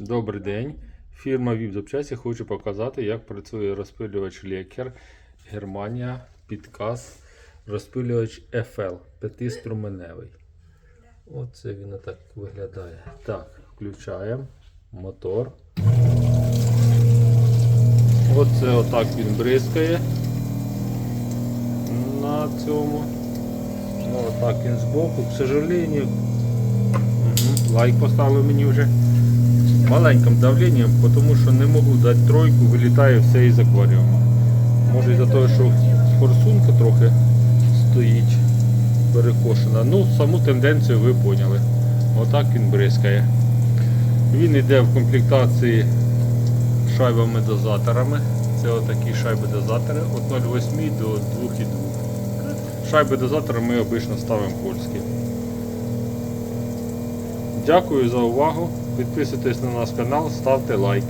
Добрий день. Фірма VIP запчасті хоче показати, як працює розпилювач Лекер Германія підказ розпилювач FL п'ятиструменевий. Оце він так виглядає. Так, включаємо мотор. Оце отак він бризкає на цьому. Ну, отак він збоку. К сожалению, Мгм, лайк поставили мені вже маленьким давленням, тому що не можу дати тройку, вилітає все із акваріуму. Може із-за того, що форсунка трохи стоїть перекошена. Ну, саму тенденцію ви поняли. Отак він бризкає. Він йде в комплектації шайбами-дозаторами. Це отакі шайби-дозатори від 0,8 до 2,2. Шайби-дозатори ми обично ставимо польські. Дякую за увагу. Підписуйтесь на наш канал, ставте лайк.